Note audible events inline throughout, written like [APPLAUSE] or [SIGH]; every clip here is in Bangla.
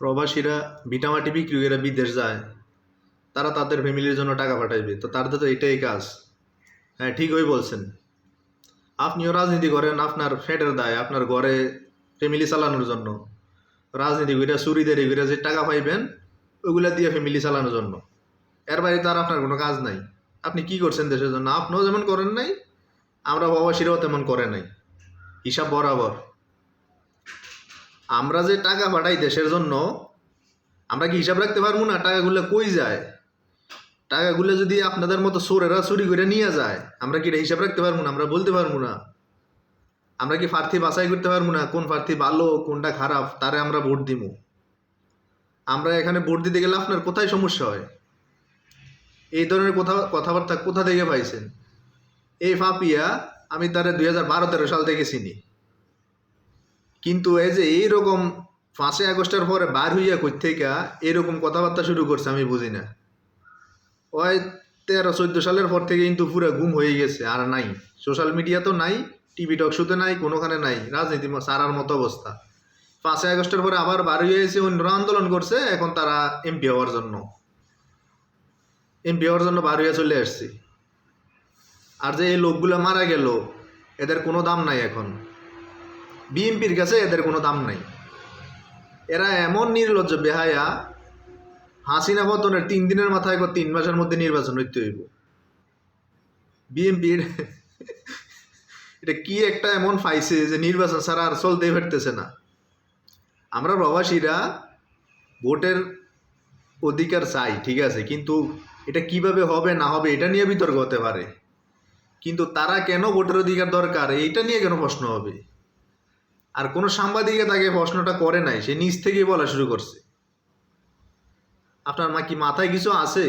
প্রবাসীরা ভিটামাটি বিক্রি করে বিদেশ যায়, তারা তাদের ফ্যামিলির জন্য টাকা পাঠাইবে। তো তাদের তো এটাই কাজ। হ্যাঁ ঠিকই বলছেন। আপনিও রাজনীতি করেন, আপনার ফ্যাটের দায়, আপনার ঘরে ফ্যামিলি চালানোর জন্য। রাজনীতি করে চুরিদারি করে যে টাকা পাইবেন, ওইগুলা দিয়ে ফ্যামিলি চালানোর জন্য। এর বাইরে তার আপনার কোনো কাজ নাই। আপনি কি করছেন দেশের জন্য? আপনিও যেমন করেন নাই আমরা প্রবাসীরাও তেমন করে নাই। হিসাব বরাবর। আমরা যে টাকা পাঠাই দেশের জন্য, আমরা কি হিসাব রাখতে পারব না? টাকাগুলো কই যায়? টাকাগুলো যদি আপনাদের মতো চোরেরা চুরি করে নিয়ে যায়, আমরা কি এটা হিসাব রাখতে পারব না? আমরা বলতে পারব না। আমরা কি প্রার্থী বাছাই করতে পারব না? কোন প্রার্থী ভালো, কোনটা খারাপ, তারে আমরা ভোট দিব আমরা এখানে ভোট দিতে গেলে আপনার কোথায় সমস্যা হয়? এই ধরনের কথা, কথাবার্তা কোথা থেকে পাইছেন? এই ফাপিয়া, আমি তারে দুই হাজার বারো তেরো সাল থেকে চিনি। কিন্তু এই যে এইরকম পাঁচই আগস্টের পরে বার হইয়া কই থেকে এরকম কথাবার্তা শুরু করছে, আমি বুঝি না। ওই তেরো, চোদ্দ সালের পর থেকে কিন্তু পুরো গুম হয়ে গেছে, আর নাই। সোশ্যাল মিডিয়া তো নাই টিভি টক শুতে নাই, কোনোখানে নাই, রাজনীতি সারার মতো অবস্থা। পাঁচই আগস্টের পরে আবার বার হয়ে এসে অন্যরা আন্দোলন করছে, এখন তারা এমপি হওয়ার জন্য। এমপি হওয়ার জন্য বার হয়ে চলে আসছে। আর যে এই লোকগুলো মারা গেল, এদের কোনো দাম নাই এখন। বিএমপির কাছে এদের কোনো দাম নাই। এরা এমন নির্লজ্জ বেহায়া, হাসিনা পতনের তিন দিনের মাথায় তিন মাসের মধ্যে নির্বাচন হইতে হইব। বিএনপির [LAUGHS] এটা কি একটা এমন পাইছে যে নির্বাচন ছাড়া আর চলতেই পারতেছে না। আমরা প্রবাসীরা ভোটের অধিকার চাই, ঠিক আছে, কিন্তু এটা কীভাবে হবে, না হবে, এটা নিয়ে বিতর্ক হতে পারে। কিন্তু তারা কেন ভোটের অধিকার দরকার, এইটা নিয়ে কেন প্রশ্ন হবে? আর কোনো সাংবাদিকে তাকে প্রশ্নটা করে নাই, সে নিজ থেকেই বলা শুরু করছে। আপনার মা কি মাথায় কিছু আছে?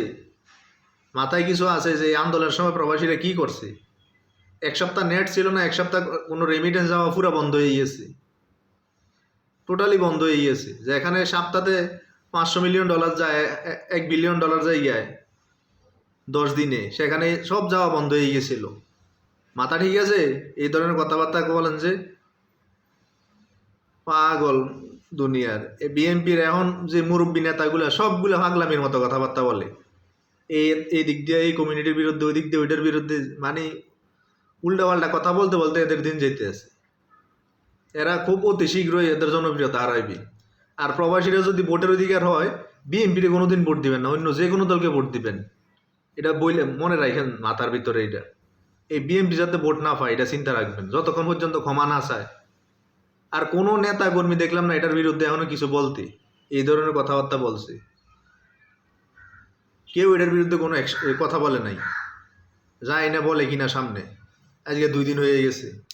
মাথায় কিছু আছে যে আন্দোলনের সময় প্রবাসীরা কি করছে? এক সপ্তাহ নেট ছিল না, এক সপ্তাহ কোনো রেমিটেন্স যাওয়া পুরো বন্ধ হয়ে গিয়েছে। টোটালি বন্ধ হয়ে গিয়েছে। যে এখানে সপ্তাহে পাঁচশো মিলিয়ন ডলার যায়, এক বিলিয়ন ডলার জায়গায় দশ দিনে। সেখানে সব যাওয়া বন্ধ হয়ে গিয়েছিল। মাথা ঠিক আছে? এই ধরনের কথাবার্তা বলেন যে পাগল দুনিয়ার। বিএনপির এখন যে মুরব্বী নেতাগুলো, সবগুলো পাগলামির মতো কথাবার্তা বলে। এই এই দিক দিয়ে, এই কমিউনিটির বিরুদ্ধে, ওই দিক দিয়ে, ওইটার বিরুদ্ধে মানে উল্টাপাল্টা কথা বলতে বলতে এদের দিন যেতে আছে। এরা খুব অতি শীঘ্রই এদের জনপ্রিয়তা হারাইবে। আর প্রবাসীরা যদি ভোটের অধিকার হয়, বিএনপির কোনোদিন ভোট দিবেন না, অন্য যে কোনো দলকে ভোট দিবেন। এটা বইলে মনে রাখেন মাথার ভিতরে এটা। এই বিএনপি যাতে ভোট না পায়, এটা চিন্তা রাখবেন। যতক্ষণ পর্যন্ত ক্ষমা না চায় আর কোনো নেতা কর্মী দেখলাম না, এটার বিরুদ্ধে এখনও কিছু বলতে। এই ধরনের কথাবার্তা বলছে। কেউ এটার বিরুদ্ধে কোনো কথা বলে নাই। যায় না বলে কিনা সামনে। আজকে দুই দিন হয়ে গেছে।